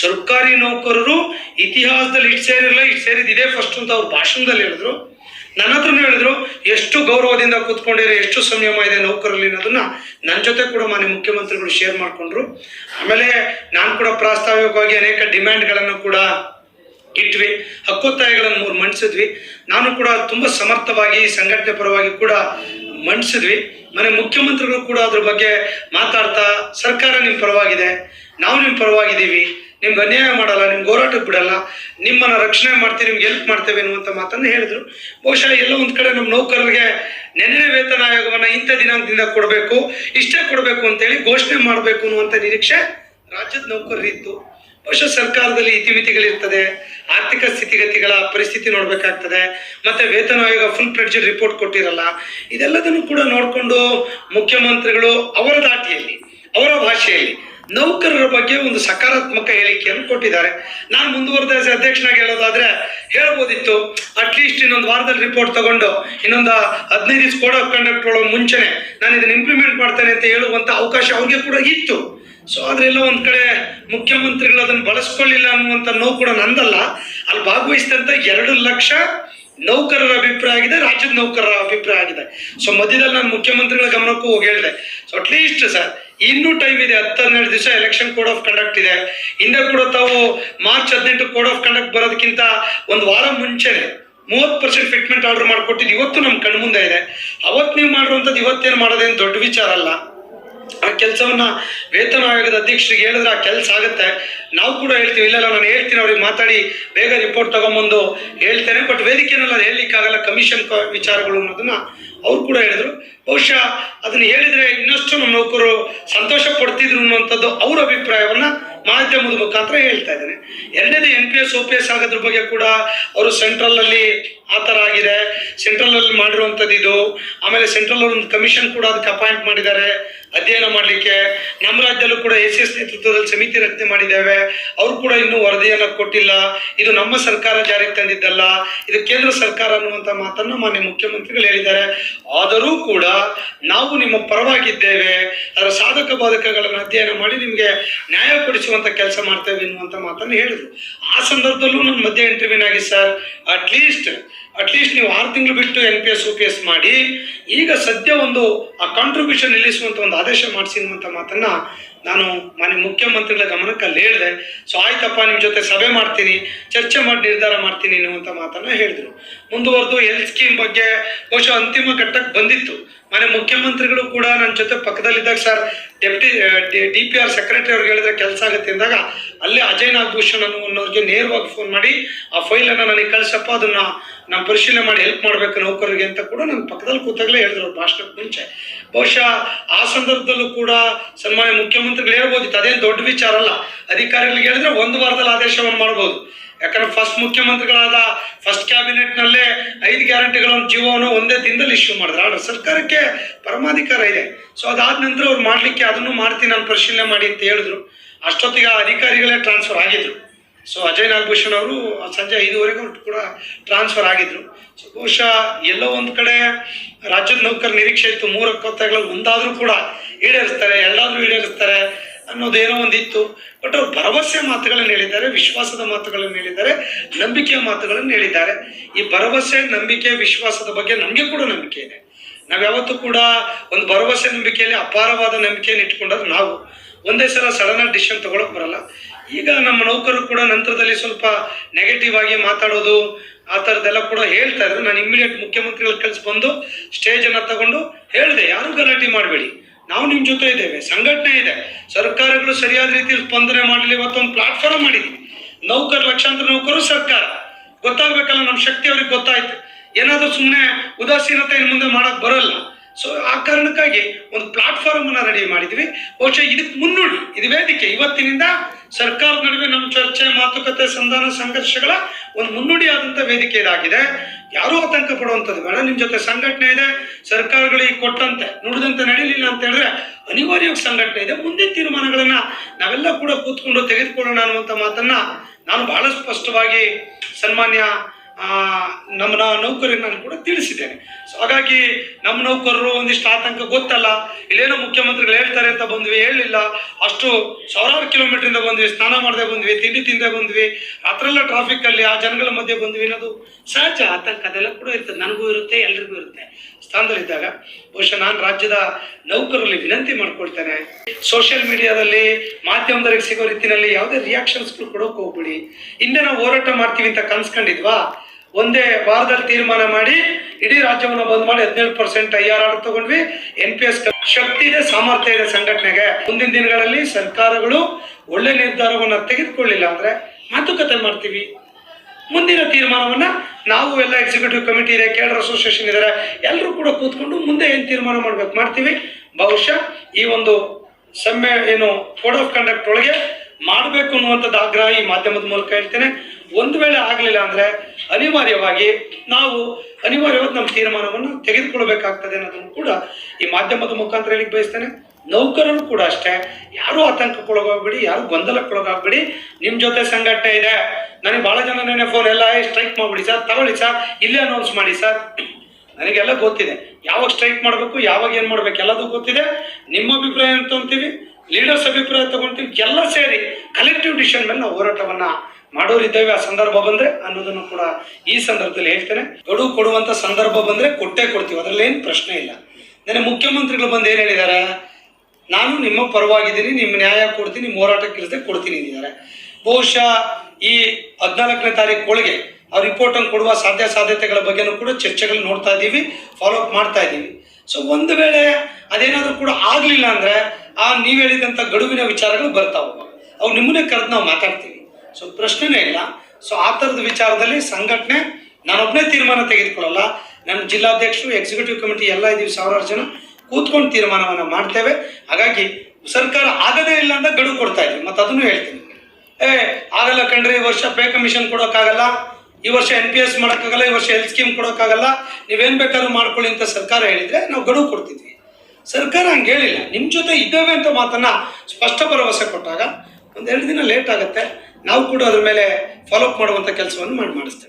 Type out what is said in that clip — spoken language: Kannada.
ಸರ್ಕಾರಿ ನೌಕರರು ಇತಿಹಾಸದಲ್ಲಿ ಇಟ್ಟು ಸೇರಿರಲ್ಲ ಇಟ್ಟು ಸೇರಿದ ಇದೇ ಫಸ್ಟ್ ಅಂತ ಅವ್ರ ಭಾಷಣದಲ್ಲಿ ಹೇಳಿದ್ರು. ನನ್ನ ಹತ್ರನೂ ಹೇಳಿದ್ರು, ಎಷ್ಟು ಗೌರವದಿಂದ ಕೂತ್ಕೊಂಡಿರೋ, ಎಷ್ಟು ಸಂಯಮ ಇದೆ ನೌಕರಲ್ಲಿ ಅನ್ನೋದನ್ನ ನನ್ನ ಜೊತೆ ಕೂಡ ಮಾನ್ಯ ಮುಖ್ಯಮಂತ್ರಿಗಳು ಶೇರ್ ಮಾಡಿಕೊಂಡ್ರು. ಆಮೇಲೆ ನಾನು ಕೂಡ ಪ್ರಾಸ್ತಾವಿಕವಾಗಿ ಅನೇಕ ಡಿಮ್ಯಾಂಡ್ಗಳನ್ನು ಕೂಡ ಇಟ್ವಿ. ಹಕ್ಕೊತ್ತಾಯಗಳನ್ನು ಮೂರು ಮಂಡಿಸಿದ್ವಿ. ನಾನು ಕೂಡ ತುಂಬ ಸಮರ್ಥವಾಗಿ, ಸಂಘಟನೆ ಪರವಾಗಿ ಕೂಡ ಮಂಡಿಸಿದ್ವಿ. ಮನೆ ಮುಖ್ಯಮಂತ್ರಿಗಳು ಕೂಡ ಅದ್ರ ಬಗ್ಗೆ ಮಾತಾಡ್ತಾ, ಸರ್ಕಾರ ನಿಮ್ಮ ಪರವಾಗಿದೆ, ನಾವು ನಿಮ್ಮ ಪರವಾಗಿದ್ದೀವಿ. ನಿಮ್ಗೆ ಅನ್ಯಾಯ ಮಾಡಲ್ಲ, ನಿಮ್ಗೆ ಹೋರಾಟ ಬಿಡಲ್ಲ, ನಿಮ್ಮನ್ನ ರಕ್ಷಣೆ ಮಾಡ್ತೀವಿ, ನಿಮ್ಗೆ ಹೆಲ್ಪ್ ಮಾಡ್ತೇವೆ ಅನ್ನುವಂಥ ಮಾತನ್ನು ಹೇಳಿದ್ರು. ಬಹುಶಃ ಎಲ್ಲ ಒಂದು ಕಡೆ ನಮ್ಮ ನೌಕರರಿಗೆ ನೆನ್ನೆ ವೇತನ ಆಯೋಗವನ್ನು ಇಂಥ ದಿನಾಂಕದಿಂದ ಕೊಡಬೇಕು, ಇಷ್ಟೇ ಕೊಡಬೇಕು ಅಂತೇಳಿ ಘೋಷಣೆ ಮಾಡಬೇಕು ಅನ್ನುವಂಥ ನಿರೀಕ್ಷೆ ರಾಜ್ಯದ ನೌಕರರಿತ್ತು ಬಹುಶಃ ಸರ್ಕಾರದಲ್ಲಿ ಇತಿಮಿತಿಗಳಿರ್ತದೆ, ಆರ್ಥಿಕ ಸ್ಥಿತಿಗತಿಗಳ ಪರಿಸ್ಥಿತಿ ನೋಡಬೇಕಾಗ್ತದೆ, ಮತ್ತೆ ವೇತನ ಆಯೋಗ ಫುಲ್ ಪ್ರೆಡ್ಜ್ ರಿಪೋರ್ಟ್ ಕೊಟ್ಟಿರಲ್ಲ, ಇದೆಲ್ಲದನ್ನು ಕೂಡ ನೋಡಿಕೊಂಡು ಮುಖ್ಯಮಂತ್ರಿಗಳು ಅವರ ದಾಟಿಯಲ್ಲಿ ಅವರ ಭಾಷೆಯಲ್ಲಿ ನೌಕರರ ಬಗ್ಗೆ ಒಂದು ಸಕಾರಾತ್ಮಕ ಹೇಳಿಕೆಯನ್ನು ಕೊಟ್ಟಿದ್ದಾರೆ. ನಾನು ಮುಂದುವರೆದ ಅಧ್ಯಕ್ಷನಾಗಿ ಹೇಳೋದಾದ್ರೆ ಹೇಳ್ಬೋದಿತ್ತು ಅಟ್ಲೀಸ್ಟ್ ಇನ್ನೊಂದು ವಾರದಲ್ಲಿ ರಿಪೋರ್ಟ್ ತಗೊಂಡು ಇನ್ನೊಂದು ಹದಿನೈದು ದಿವಸ ಕೋಡ್ ಆಫ್ ಕಂಡಕ್ಟ್ ಒಳಗೆ ಮುಂಚೆನೆ ನಾನು ಇದನ್ನ ಇಂಪ್ಲಿಮೆಂಟ್ ಮಾಡ್ತೇನೆ ಅಂತ ಹೇಳುವಂತ ಅವಕಾಶ ಅವ್ರಿಗೆ ಕೂಡ ಇತ್ತು. ಸೊ ಆದ್ರೆಲ್ಲ ಒಂದ್ ಕಡೆ ಮುಖ್ಯಮಂತ್ರಿಗಳು ಅದನ್ನು ಬಳಸ್ಕೊಳ್ಳಿಲ್ಲ ಅನ್ನುವಂಥ ನೋವು ಕೂಡ ನಂದಲ್ಲ. ಅಲ್ಲಿ ಭಾಗವಹಿಸಿದಂತ ಎರಡು ಲಕ್ಷ ನೌಕರರ ಅಭಿಪ್ರಾಯ ಆಗಿದೆ, ರಾಜ್ಯದ ನೌಕರರ ಅಭಿಪ್ರಾಯ ಆಗಿದೆ. ಸೊ ಮಧ್ಯದಲ್ಲಿ ನಾನು ಮುಖ್ಯಮಂತ್ರಿಗಳ ಗಮನಕ್ಕೂ ಹೋಗಿ ಹೇಳಿದೆ. ಸೊ ಅಟ್ಲೀಸ್ಟ್ ಸರ್ ಇನ್ನೂ ಟೈಮ್ ಇದೆ ಹತ್ತು ಹನ್ನೆರಡು ದಿವಸ ಎಲೆಕ್ಷನ್ ಕೋಡ್ ಆಫ್ ಕಂಡಕ್ಟ್ ಇದೆ. ಹಿಂದೆ ಕೂಡ ತಾವು ಮಾರ್ಚ್ ಹದಿನೆಂಟು ಕೋಡ್ ಆಫ್ ಕಂಡಕ್ಟ್ ಬರೋದಕ್ಕಿಂತ ಒಂದು ವಾರ ಮುಂಚೆನೆ ಮೂವತ್ತು ಪರ್ಸೆಂಟ್ ಫಿಟ್ಮೆಂಟ್ ಆರ್ಡರ್ ಮಾಡಿಕೊಟ್ಟಿದ್ದು ಇವತ್ತು ನಮ್ಮ ಕಣ್ಮುಂದೆ ಇದೆ. ಅವತ್ತು ನೀವು ಮಾಡಿರುವಂಥದ್ದು ಇವತ್ತೇನು ಮಾಡೋದೇನು ದೊಡ್ಡ ವಿಚಾರ ಅಲ್ಲ. ಆ ಕೆಲಸವನ್ನ ವೇತನ ಆಯೋಗದ ಅಧ್ಯಕ್ಷರಿಗೆ ಹೇಳಿದ್ರೆ ಆ ಕೆಲಸ ಆಗುತ್ತೆ. ನಾವು ಕೂಡ ಹೇಳ್ತೀವಿ, ಇಲ್ಲ ನಾನು ಹೇಳ್ತೀನಿ, ಅವ್ರಿಗೆ ಮಾತಾಡಿ, ಬೇಗ ರಿಪೋರ್ಟ್ ತಗೊಂಬಂದು ಹೇಳ್ತೇನೆ. ಬಟ್ ವೇದಿಕೆನಲ್ಲಿ ಅದು ಹೇಳಲಿಕ್ಕಾಗಲ್ಲ ಕಮಿಷನ್ ವಿಚಾರಗಳು ಅನ್ನೋದನ್ನ ಅವ್ರು ಕೂಡ ಹೇಳಿದ್ರು. ಬಹುಶಃ ಅದನ್ನ ಹೇಳಿದ್ರೆ ಇನ್ನಷ್ಟು ನಮ್ಮ ನೌಕರು ಸಂತೋಷ ಪಡ್ತಿದ್ರು ಅನ್ನುವಂಥದ್ದು ಅವ್ರ ಅಭಿಪ್ರಾಯವನ್ನ ಮಾಧ್ಯಮದ ಮುಖಾಂತರ ಹೇಳ್ತಾ ಇದ್ದಾರೆ ಎರಡನೇದು N P S O P S ಆಗೋದ್ರ ಬಗ್ಗೆ ಕೂಡ ಅವರು ಸೆಂಟ್ರಲ್ ಅಲ್ಲಿ ಆ ಥರ ಆಗಿದೆ. ಸೆಂಟ್ರಲ್ ಅಲ್ಲಿ ಮಾಡಿರುವಂಥದ್ದು ಇದು. ಆಮೇಲೆ ಸೆಂಟ್ರಲ್ ಒಂದು ಕಮಿಷನ್ ಕೂಡ ಅದಕ್ಕೆ ಅಪಾಯಿಂಟ್ ಮಾಡಿದ್ದಾರೆ. ಅಧ್ಯಯನ ಮಾಡಲಿಕ್ಕೆ ನಮ್ಮ ರಾಜ್ಯದಲ್ಲೂ ಕೂಡ ಎಸ್ ಎಸ್ ನೇತೃತ್ವದಲ್ಲಿ ಸಮಿತಿ ರಚನೆ ಮಾಡಿದ್ದೇವೆ. ಅವರು ಕೂಡ ಇನ್ನೂ ವರದಿಯನ್ನು ಕೊಟ್ಟಿಲ್ಲ. ಇದು ನಮ್ಮ ಸರ್ಕಾರ ಜಾರಿಗೆ ತಂದಿದ್ದಲ್ಲ. ಇದು ಕೇಂದ್ರ ಸರ್ಕಾರ ಅನ್ನುವಂಥ ಮಾತನ್ನು ಮಾನ್ಯ ಮುಖ್ಯಮಂತ್ರಿಗಳು ಹೇಳಿದ್ದಾರೆ. ಆದರೂ ಕೂಡ ನಾವು ನಿಮ್ಮ ಪರವಾಗಿದ್ದೇವೆ. ಅದರ ಸಾಧಕ ಬಾಧಕಗಳನ್ನು ಅಧ್ಯಯನ ಮಾಡಿ ನಿಮಗೆ ನ್ಯಾಯ ಕೊಡಿಸುವಂತ ಕೆಲಸ ಮಾಡ್ತೇವೆ ಎನ್ನುವಂಥ ಮಾತನ್ನು ಹೇಳಿದರು. ಆ ಸಂದರ್ಭದಲ್ಲೂ ನಾನು ಮಧ್ಯ ಇಂಟರ್ವ್ಯೂನ್ ಆಗಿ ಸರ್ ಅಟ್ಲೀಸ್ಟ್ ಅಟ್ಲೀಸ್ಟ್ ನೀವು ಆರು ತಿಂಗಳು ಬಿಟ್ಟು N P S U P S ಮಾಡಿ, ಈಗ ಸದ್ಯ ಒಂದು ಆ ಕಾಂಟ್ರಿಬ್ಯೂಷನ್ ನಿಲ್ಲಿಸುವಂತ ಒಂದು ಆದೇಶ ಮಾಡಿಸಿ ಅನ್ನುವಂಥ ಮಾತನ್ನ ನಾನು ಮಾನ್ಯ ಮುಖ್ಯಮಂತ್ರಿಗಳ ಗಮನಕ್ಕೆ ಅಲ್ಲಿ ಹೇಳಿದೆ. ಸೊ ಆಯ್ತಪ್ಪ ನಿಮ್ಮ ಜೊತೆ ಸಭೆ ಮಾಡ್ತೀನಿ, ಚರ್ಚೆ ಮಾಡಿ, ನಿರ್ಧಾರ ಮಾಡ್ತೀನಿ ಅನ್ನುವಂಥ ಮಾತನ್ನ ಹೇಳಿದ್ರು. ಮುಂದುವರೆದು ಹೆಲ್ತ್ ಸ್ಕೀಮ್ ಬಗ್ಗೆ ಬಹುಶಃ ಅಂತಿಮ ಘಟ್ಟಕ್ಕೆ ಬಂದಿತ್ತು. ಮನೆ ಮುಖ್ಯಮಂತ್ರಿಗಳು ಕೂಡ ನನ್ನ ಜೊತೆ ಪಕ್ಕದಲ್ಲಿದ್ದಾಗ sir deputy D P R secretary ಅವ್ರಿಗೆ ಹೇಳಿದ್ರೆ ಕೆಲಸ ಆಗುತ್ತೆ ಅಂದಾಗ ಅಲ್ಲೇ ಅಜಯ್ ನಾಗಭೂಷಣ್ ಅನ್ನೋರಿಗೆ ನೇರವಾಗಿ ಫೋನ್ ಮಾಡಿ, ಆ ಫೈಲನ್ನು ನನಗೆ ಕಳಿಸಪ್ಪ, ಅದನ್ನ ನಾನು ಪರಿಶೀಲನೆ ಮಾಡಿ ಹೆಲ್ಪ್ ಮಾಡಬೇಕು ನೌಕರರಿಗೆ ಅಂತ ಕೂಡ ನನ್ನ ಪಕ್ಕದಲ್ಲಿ ಕೂತಾಗಲೇ ಹೇಳಿದ್ರು ಭಾಷಣಕ್ಕೆ ಮುಂಚೆ. ಬಹುಶಃ ಆ ಸಂದರ್ಭದಲ್ಲೂ ಕೂಡ ಸನ್ಮಾನ್ಯ ಮುಖ್ಯಮಂತ್ರಿಗಳು ಹೇಳ್ಬೋದಿತ್ತು ಅದೇನು ದೊಡ್ಡ ವಿಚಾರ ಅಲ್ಲ. ಅಧಿಕಾರಿಗಳಿಗೆ ಹೇಳಿದ್ರೆ ಒಂದು ವಾರದಲ್ಲಿ ಆದೇಶವನ್ನು ಮಾಡ್ಬೋದು. ಯಾಕಂದ್ರೆ ಫಸ್ಟ್ ಮುಖ್ಯಮಂತ್ರಿಗಳಾದ ಫಸ್ಟ್ ಕ್ಯಾಬಿನೆಟ್ನಲ್ಲೇ ಐದು ಗ್ಯಾರಂಟಿಗಳನ್ನು ಜೀವವನ್ನು ಒಂದೇ ದಿನದಲ್ಲಿ ಇಶ್ಯೂ ಮಾಡಿದ್ರು. ಆದ್ರೆ ಸರ್ಕಾರಕ್ಕೆ ಪರಮಾಧಿಕಾರ ಇದೆ. ಸೊ ಅದಾದ ನಂತರ ಅವ್ರು ಮಾಡ್ಲಿಕ್ಕೆ ಅದನ್ನು ಮಾಡ್ತೀನಿ ನಾನು ಪರಿಶೀಲನೆ ಮಾಡಿ ಅಂತ ಹೇಳಿದ್ರು. ಅಷ್ಟೊತ್ತಿಗೆ ಆ ಅಧಿಕಾರಿಗಳೇ ಟ್ರಾನ್ಸ್ಫರ್ ಆಗಿದ್ರು. ಸೊ ಅಜಯ್ ನಾಗಭೂಷಣ್ ಅವರು ಸಂಜೆ ಐದುವರೆಗೂ ಕೂಡ ಟ್ರಾನ್ಸ್ಫರ್ ಆಗಿದ್ರು. ಸೊ ಬಹುಶಃ ಎಲ್ಲೋ ಒಂದು ಕಡೆ ರಾಜ್ಯದ ನೌಕರ ನಿರೀಕ್ಷೆ ಇತ್ತು. ಮೂರು ಒಂದಾದರೂ ಒಂದಾದ್ರೂ ಕೂಡ ಈಡೇರಿಸ್ತಾರೆ, ಎಲ್ಲಾದರೂ ಈಡೇರಿಸ್ತಾರೆ. ಅನ್ನೋದೇನೋ ಒಂದಿತ್ತು. ಬಟ್ ಅವ್ರು ಭರವಸೆ ಮಾತುಗಳನ್ನು ಹೇಳಿದ್ದಾರೆ, ವಿಶ್ವಾಸದ ಮಾತುಗಳನ್ನು ಹೇಳಿದ್ದಾರೆ, ನಂಬಿಕೆಯ ಮಾತುಗಳನ್ನು ಹೇಳಿದ್ದಾರೆ. ಈ ಭರವಸೆ, ನಂಬಿಕೆ, ವಿಶ್ವಾಸದ ಬಗ್ಗೆ ನಮಗೆ ಕೂಡ ನಂಬಿಕೆ ಇದೆ. ನಾವು ಯಾವತ್ತೂ ಕೂಡ ಒಂದು ಭರವಸೆ, ನಂಬಿಕೆಯಲ್ಲಿ ಅಪಾರವಾದ ನಂಬಿಕೆಯನ್ನು ಇಟ್ಕೊಂಡರೆ ನಾವು ಒಂದೇ ಸಲ ಸಡನ್ ಆಗಿ ಡಿಸಿಷನ್ ತಗೊಳಕ್ ಬರಲ್ಲ. ಈಗ ನಮ್ಮ ನೌಕರರು ಕೂಡ ನಂತರದಲ್ಲಿ ಸ್ವಲ್ಪ ನೆಗೆಟಿವ್ ಆಗಿ ಮಾತಾಡೋದು, ಆ ಥರದ್ದೆಲ್ಲ ಕೂಡ ಹೇಳ್ತಾ ಇದ್ರು. ನಾನು ಇಮಿಡಿಯೇಟ್ ಮುಖ್ಯಮಂತ್ರಿಗಳ ಕಳಿಸಿ ಬಂದು ಸ್ಟೇಜ್ ಅನ್ನ ತಗೊಂಡು ಹೇಳಿದೆ, ಯಾರು ಗಲಾಟೆ ಮಾಡಬೇಡಿ. ನಾವು ನಿಮ್ಮ ಜೊತೆ ಇದ್ದೇವೆ, ಸಂಘಟನೆ ಇದೆ. ಸರ್ಕಾರಗಳು ಸರಿಯಾದ ರೀತಿಯಲ್ಲಿ ಸ್ಪಂದನೆ ಮಾಡಲಿ ಇವತ್ತೊಂದು ಪ್ಲಾಟ್ಫಾರ್ಮ್ ಮಾಡಿದ್ವಿ. ನೌಕರ, ಲಕ್ಷಾಂತರ ನೌಕರು ಸರ್ಕಾರ. ಗೊತ್ತಾಗ್ಬೇಕಲ್ಲ ನಮ್ಮ ಶಕ್ತಿ ಅವ್ರಿಗೆ ಗೊತ್ತಾಯ್ತು. ಏನಾದರೂ ಸುಮ್ಮನೆ ಉದಾಸೀನತೆ ಮುಂದೆ ಮಾಡಕ್ ಬರಲ್ಲ. ಸೊ ಆ ಕಾರಣಕ್ಕಾಗಿ ಒಂದು ಪ್ಲಾಟ್ಫಾರ್ಮ್ ಅನ್ನ ರೆಡಿ ಮಾಡಿದ್ವಿ. ಬಹುಶಃ ಇದಕ್ಕೆ ಮುನ್ನುಡಿ, ಇದು ವೇದಿಕೆ. ಇವತ್ತಿನಿಂದ ಸರ್ಕಾರದ ನಡುವೆ ನಮ್ಮ ಚರ್ಚೆ, ಮಾತುಕತೆ, ಸಂಧಾನ, ಸಂಘರ್ಷಗಳ ಒಂದು ಮುನ್ನುಡಿಯಾದಂಥ ವೇದಿಕೆ ಇದಾಗಿದೆ ಯಾರೂ ಆತಂಕ ಪಡುವಂಥದ್ದು. ಬೇಡ ನಿಮ್ಮ ಜೊತೆ ಸಂಘಟನೆ ಇದೆ, ಸರ್ಕಾರಗಳಿಗೆ ಕೊಟ್ಟಂತೆ, ನುಡಿದಂತೆ ನಡೀಲಿಲ್ಲ ಅಂತ ಹೇಳಿದ್ರೆ ಅನಿವಾರ್ಯವಾಗಿ ಸಂಘಟನೆ ಇದೆ. ಮುಂದಿನ ತೀರ್ಮಾನಗಳನ್ನು ನಾವೆಲ್ಲ ಕೂಡ ಕೂತ್ಕೊಂಡು ತೆಗೆದುಕೊಳ್ಳೋಣ ಅನ್ನುವಂಥ ಮಾತನ್ನ ನಾನು ಬಹಳ ಸ್ಪಷ್ಟವಾಗಿ ಸನ್ಮಾನ್ಯ ನಮ್ಮ ನಾ- ನೌಕರರಿಗೆ ನಾನು ಕೂಡ ತಿಳಿಸಿದ್ದೇನೆ. ಸೊ ಹಾಗಾಗಿ ನಮ್ಮ ನೌಕರರು ಒಂದಿಷ್ಟು ಆತಂಕ ಗೊತ್ತಲ್ಲ. ಇಲ್ಲೇನೋ ಮುಖ್ಯಮಂತ್ರಿಗಳು ಹೇಳ್ತಾರೆ ಅಂತ ಬಂದ್ವಿ, ಹೇಳಿಲ್ಲ. ಅಷ್ಟು ಸಾವಿರಾರು ಕಿಲೋಮೀಟರಿಂದ ಬಂದ್ವಿ, ಸ್ನಾನ ಮಾಡದೆ ಬಂದ್ವಿ, ತಿಂಡಿ ತಿಂದೆ ಬಂದ್ವಿ. ಅದರಲ್ಲ ಟ್ರಾಫಿಕ್ ಅಲ್ಲಿ ಆ ಜನಗಳ ಮಧ್ಯೆ ಬಂದ್ವಿ ಅನ್ನೋದು ಸಹಜ. ಆತಂಕ ಅದೆಲ್ಲ ಕೂಡ ಇರ್ತದೆ ನನಗೂ ಇರುತ್ತೆ, ಎಲ್ರಿಗೂ ಇರುತ್ತೆ ಸ್ಥಾನದಲ್ಲಿದ್ದಾಗ. ಬಹುಶಃ ನಾನು ರಾಜ್ಯದ ನೌಕರರಲ್ಲಿ ವಿನಂತಿ ಮಾಡ್ಕೊಳ್ತೇನೆ. ಸೋಷಿಯಲ್ ಮೀಡಿಯಾದಲ್ಲಿ ಮಾಧ್ಯಮದವರಿಗೆ ಸಿಗೋ ರೀತಿಯಲ್ಲಿ ಯಾವುದೇ ರಿಯಾಕ್ಷನ್ಸ್ಗಳು ಕೊಡೋಕೆ ಹೋಗ್ಬಿಡಿ. ಹಿಂದೆ ನಾವು ಹೋರಾಟ ಮಾಡ್ತೀವಿ ಅಂತ ಕನ್ಸ್ಕೊಂಡಿದ್ವಾ? ಒಂದೇ ವಾರದಲ್ಲಿ ತೀರ್ಮಾನ ಮಾಡಿ ಇಡೀ ರಾಜ್ಯವನ್ನು ಬಂದ್ ಮಾಡಿ ಹದಿನೇಳು ಪರ್ಸೆಂಟ್ ಐ ಆರ್ ಆರ್ ತಗೊಂಡ್ವಿ. ಎನ್ ಪಿ ಎಸ್ ಶಕ್ತಿ ಇದೆ, ಸಾಮರ್ಥ್ಯ ಇದೆ ಸಂಘಟನೆಗೆ. ಮುಂದಿನ ದಿನಗಳಲ್ಲಿ ಸರ್ಕಾರಗಳು ಒಳ್ಳೆ ನಿರ್ಧಾರವನ್ನ ತೆಗೆದುಕೊಳ್ಳಿಲ್ಲ ಅಂದ್ರೆ ಮಾತುಕತೆ ಮಾಡ್ತೀವಿ. ಮುಂದಿನ ತೀರ್ಮಾನವನ್ನ ನಾವು ಎಲ್ಲ ಎಕ್ಸಿಕ್ಯೂಟಿವ್ ಕಮಿಟಿ ಇದೆ ಕೇಡರ್ ಅಸೋಸಿಯೇಷನ್ ಇದ್ದಾರೆ ಎಲ್ಲರೂ ಕೂಡ ಕೂತ್ಕೊಂಡು ಮುಂದೆ ಏನು ತೀರ್ಮಾನ ಮಾಡ್ಬೇಕು, ಮಾಡ್ತೀವಿ. ಬಹುಶಃ ಈ ಒಂದು ಸಮ್ಮೆ ಏನು ಕೋಡ್ ಆಫ್ ಕಂಡಕ್ಟ್ ಒಳಗೆ ಮಾಡಬೇಕು ಅನ್ನುವಂಥದ್ದು ಆಗ್ರಹ ಈ ಮಾಧ್ಯಮದ ಮೂಲಕ ಹೇಳ್ತೇನೆ. ಒಂದು ವೇಳೆ ಆಗಲಿಲ್ಲ ಅಂದ್ರೆ ಅನಿವಾರ್ಯವಾಗಿ ನಾವು ಅನಿವಾರ್ಯವಾಗಿ ನಮ್ಮ ತೀರ್ಮಾನವನ್ನು ತೆಗೆದುಕೊಳ್ಬೇಕಾಗ್ತದೆ ಅನ್ನೋದನ್ನು ಕೂಡ ಈ ಮಾಧ್ಯಮದ ಮುಖಾಂತರ ಹೇಳಿಕ್ಕೆ ಬಯಸ್ತೇನೆ. ನೌಕರರು ಕೂಡ ಅಷ್ಟೇ. ಯಾರೂ ಆತಂಕಕ್ಕೊಳಗಾಗ್ಬೇಡಿ, ಯಾರು ಗೊಂದಲಕ್ಕೊಳಗಾಗ್ಬೇಡಿ. ನಿಮ್ಮ ಜೊತೆ ಸಂಘಟನೆ ಇದೆ. ನನಗೆ ಭಾಳ ಜನ ನೆನೆ ಫೋನ್ ಎಲ್ಲ ಸ್ಟ್ರೈಕ್ ಮಾಡ್ಬಿಡಿ ಸರ್, ತಗೊಳ್ಳಿ ಸರ್, ಇಲ್ಲೇ ಅನೌನ್ಸ್ ಮಾಡಿ ಸರ್. ನನಗೆಲ್ಲ ಗೊತ್ತಿದೆ. ಯಾವಾಗ ಸ್ಟ್ರೈಕ್ ಮಾಡಬೇಕು, ಯಾವಾಗ ಏನು ಮಾಡಬೇಕು ಎಲ್ಲದೂ ಗೊತ್ತಿದೆ. ನಿಮ್ಮ ಅಭಿಪ್ರಾಯ ಅಂತ ಅಂತೀವಿ ಲೀಡರ್ಸ್ ಅಭಿಪ್ರಾಯ ತಗೊಂತೀವಿ ಎಲ್ಲ ಸೇರಿ ಕಲೆಕ್ಟಿವ್ ಡಿಸಿಷನ್ ಮೇಲೆ ನಾವು ಹೋರಾಟವನ್ನ ಮಾಡೋರಿದ್ದೇವೆ ಆ ಸಂದರ್ಭ ಬಂದ್ರೆ ಅನ್ನೋದನ್ನು ಕೂಡ ಈ ಸಂದರ್ಭದಲ್ಲಿ ಹೇಳ್ತೇನೆ. ಗಡು ಕೊಡುವಂತ ಸಂದರ್ಭ ಬಂದ್ರೆ ಕೊಟ್ಟೇ ಕೊಡ್ತೀವಿ. ಅದ್ರಲ್ಲಿ ಏನು ಪ್ರಶ್ನೆ ಇಲ್ಲ. ನೆನೆ ಮುಖ್ಯಮಂತ್ರಿಗಳು ಬಂದು ಏನು ಹೇಳಿದ್ದಾರೆ? ನಾನು ನಿಮ್ಮ ಪರವಾಗಿದ್ದೀನಿ ನಿಮ್ಮ ನ್ಯಾಯ ಕೊಡ್ತೀನಿ ನಿಮ್ಮ ಹೋರಾಟಕ್ಕಿರದೆ ಕೊಡ್ತೀನಿ ಅಂದಿದ್ದಾರೆ. ಬಹುಶಃ ಈ ಹದಿನಾಲ್ಕನೇ ತಾರೀಕು ಒಳಗೆ ಆ ರಿಪೋರ್ಟ್ ಅನ್ನು ಕೊಡುವ ಸಾಧ್ಯ ಸಾಧ್ಯತೆಗಳ ಬಗ್ಗೆನೂ ಕೂಡ ಚರ್ಚೆಗಳು ನೋಡ್ತಾ ಇದ್ದೀವಿ ಫಾಲೋ ಅಪ್ ಮಾಡ್ತಾ ಇದ್ದೀವಿ. ಸೊ ಒಂದು ವೇಳೆ ಅದೇನಾದರೂ ಕೂಡ ಆಗಲಿಲ್ಲ ಅಂದ್ರೆ ಆ ನೀವು ಹೇಳಿದಂಥ ಗಡುವಿನ ವಿಚಾರಗಳು ಬರ್ತಾವ. ಅವು ನಿಮ್ಮನ್ನೇ ಕರೆದು ನಾವು ಮಾತಾಡ್ತೀವಿ. ಸೊ ಪ್ರಶ್ನೆನೇ ಇಲ್ಲ. ಸೊ ಆ ಥರದ ವಿಚಾರದಲ್ಲಿ ಸಂಘಟನೆ ನಾನೊಬ್ಬನೇ ತೀರ್ಮಾನ ತೆಗೆದುಕೊಳ್ಳಲ್ಲ. ನಮ್ಮ ಜಿಲ್ಲಾಧ್ಯಕ್ಷರು ಎಕ್ಸಿಕ್ಯೂಟಿವ್ ಕಮಿಟಿ ಎಲ್ಲ ಇದ್ದೀವಿ ಸಾವಿರಾರು ಜನ ಕೂತ್ಕೊಂಡು ತೀರ್ಮಾನವನ್ನು ಮಾಡ್ತೇವೆ. ಹಾಗಾಗಿ ಸರ್ಕಾರ ಆಗದೇ ಇಲ್ಲ ಅಂತ ಗಡುವು ಕೊಡ್ತಾ ಇದ್ವಿ ಮತ್ತೆ ಅದನ್ನು ಹೇಳ್ತೀನಿ. ಏ ಆಗಲ್ಲ ಕಂಡ್ರೆ ಈ ವರ್ಷ ಪೇ ಕಮಿಷನ್ ಕೊಡೋಕ್ಕಾಗಲ್ಲ. ಈ ವರ್ಷ ಎನ್ ಪಿ ಎಸ್ ಮಾಡೋಕ್ಕಾಗಲ್ಲ, ಈ ವರ್ಷ ಹೆಲ್ತ್ ಸ್ಕೀಮ್ ಕೊಡೋಕ್ಕಾಗಲ್ಲ. ನೀವೇನು ಬೇಕಾದ್ರೂ ಮಾಡ್ಕೊಳ್ಳಿ ಅಂತ ಸರ್ಕಾರ ಹೇಳಿದ್ರೆ ನಾವು ಗಡುವು ಕೊಡ್ತಿದ್ವಿ. ಸರ್ಕಾರ ಹಂಗೆ ಹೇಳಿಲ್ಲ. ನಿಮ್ಮ ಜೊತೆ ಇದ್ದೇವೆ ಅಂತ ಮಾತನ್ನ ಸ್ಪಷ್ಟ ಭರವಸೆ ಕೊಟ್ಟಾಗ ಒಂದೆರಡು ದಿನ ಲೇಟ್ ಆಗುತ್ತೆ. ನಾವು ಕೂಡ ಅದ್ರ ಮೇಲೆ ಫಾಲೋಅಪ್ ಮಾಡುವಂಥ ಕೆಲಸವನ್ನು ಮಾಡಿ ಮಾಡಿಸ್ತೇವೆ.